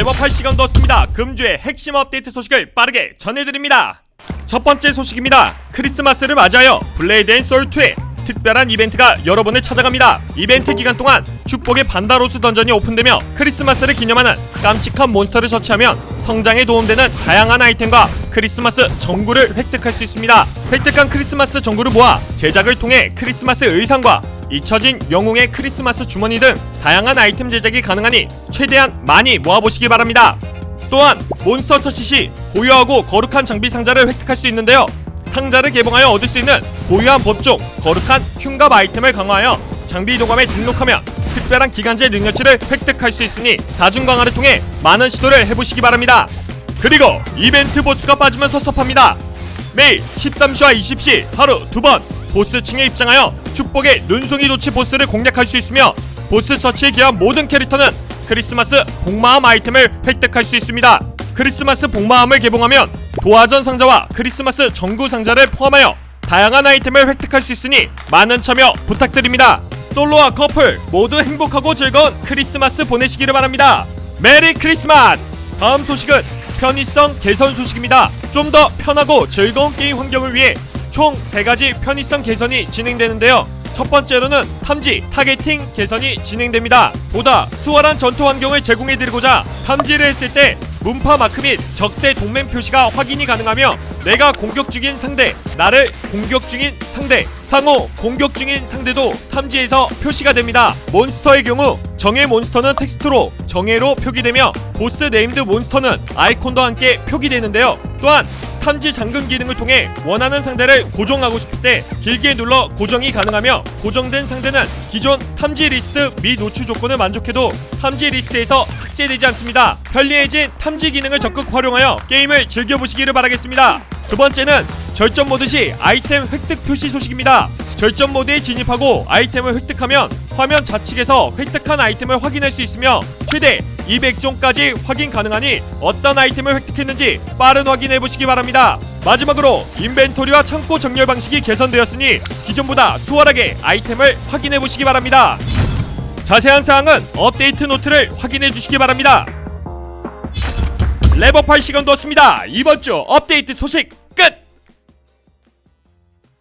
레버팔 시간도 없습니다. 금주의 핵심 업데이트 소식을 빠르게 전해드립니다. 첫 번째 소식입니다. 크리스마스를 맞이하여 블레이드 앤 소울2의 특별한 이벤트가 여러분을 찾아갑니다. 이벤트 기간 동안 축복의 반다로스 던전이 오픈되며 크리스마스를 기념하는 깜찍한 몬스터를 처치하면 성장에 도움되는 다양한 아이템과 크리스마스 전구를 획득할 수 있습니다. 획득한 크리스마스 전구를 모아 제작을 통해 크리스마스 의상과 잊혀진 영웅의 크리스마스 주머니 등 다양한 아이템 제작이 가능하니 최대한 많이 모아보시기 바랍니다. 또한 몬스터 처치 시 고유하고 거룩한 장비 상자를 획득할 수 있는데요. 상자를 개봉하여 얻을 수 있는 고유한 법종, 거룩한 흉갑 아이템을 강화하여 장비 도감에 등록하면 특별한 기간제 능력치를 획득할 수 있으니 다중 강화를 통해 많은 시도를 해보시기 바랍니다. 그리고 이벤트 보스가 빠지면 섭섭합니다. 매일 13시와 20시 하루 두번 보스층에 입장하여 축복의 눈송이 도치 보스를 공략할 수 있으며 보스 처치에 기한 모든 캐릭터는 크리스마스 복마함 아이템을 획득할 수 있습니다. 크리스마스 복마함을 개봉하면 도화전 상자와 크리스마스 전구 상자를 포함하여 다양한 아이템을 획득할 수 있으니 많은 참여 부탁드립니다. 솔로와 커플 모두 행복하고 즐거운 크리스마스 보내시기를 바랍니다. 메리 크리스마스! 다음 소식은 편의성 개선 소식입니다. 좀 더 편하고 즐거운 게임 환경을 위해 총 세 가지 편의성 개선이 진행되는데요. 첫 번째로는 탐지, 타겟팅 개선이 진행됩니다. 보다 수월한 전투 환경을 제공해드리고자 탐지를 했을 때 문파 마크 및 적대 동맹 표시가 확인이 가능하며 내가 공격 중인 상대, 나를 공격 중인 상대, 상호 공격 중인 상대도 탐지에서 표시가 됩니다. 몬스터의 경우 정예 몬스터는 텍스트로 정예로 표기되며 보스 네임드 몬스터는 아이콘과 함께 표기되는데요. 또한 탐지 잠금 기능을 통해 원하는 상대를 고정하고 싶을 때 길게 눌러 고정이 가능하며 고정된 상대는 기존 탐지 리스트 미 노출 조건을 만족해도 탐지 리스트에서 삭제되지 않습니다. 편리해진 탐지 기능을 적극 활용하여 게임을 즐겨보시기를 바라겠습니다. 두 번째는 절전 모드 시 아이템 획득 표시 소식입니다. 절전 모드에 진입하고 아이템을 획득하면 화면 좌측에서 획득한 아이템을 확인할 수 있으며 최대 200종까지 확인 가능하니 어떤 아이템을 획득했는지 빠른 확인해 보시기 바랍니다. 마지막으로 인벤토리와 창고 정렬 방식이 개선되었으니 기존보다 수월하게 아이템을 확인해 보시기 바랍니다. 자세한 사항은 업데이트 노트를 확인해 주시기 바랍니다. 레버팔 시간도 없습니다. 이번 주 업데이트 소식